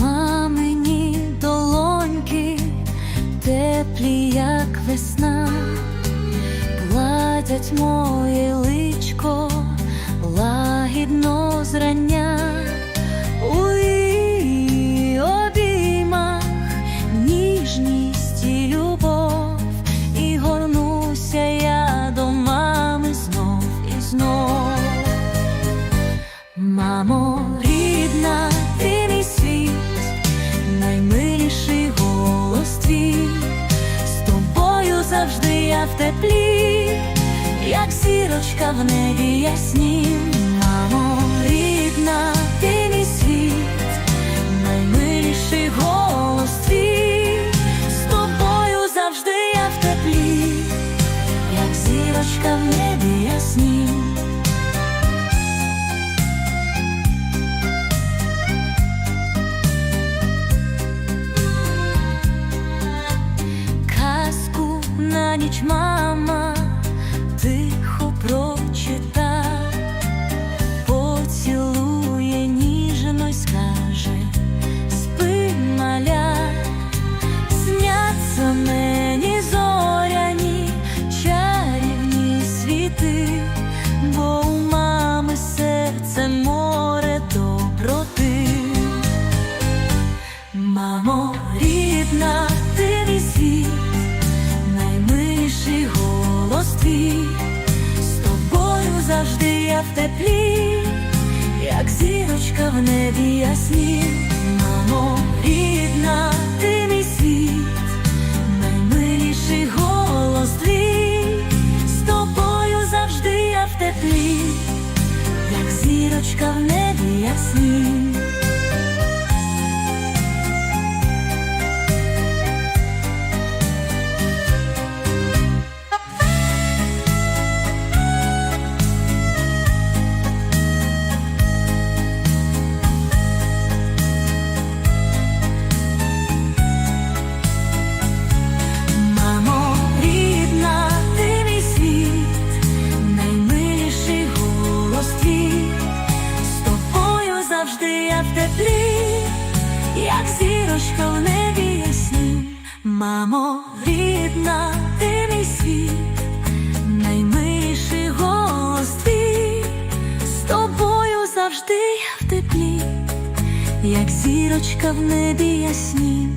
Мамині долоньки, теплі, як весна, гладять моє личко Рідна, ти світ, наймиліший голос з тобою завжди я в теплі, як зірочка в небі яснім. На ніч мама тихо прочита, поцілує ніжно й скаже, спи маля, сняться мені зоряні чарівні світи, бо у мами серце море доброти. Мамо, рідна, голос з тобою завжди я в теплі, як зірочка в небі ясні. Мамо, рідна, ти мій світ, наймиліший голос твій, з тобою завжди я в теплі, як зірочка в небі ясні. Завжди я в теплі, як зірочка в небі ясні. Мамо, рідна, ти мій світ, наймиліший голос твій, з тобою завжди я в теплі, як зірочка в небі ясні.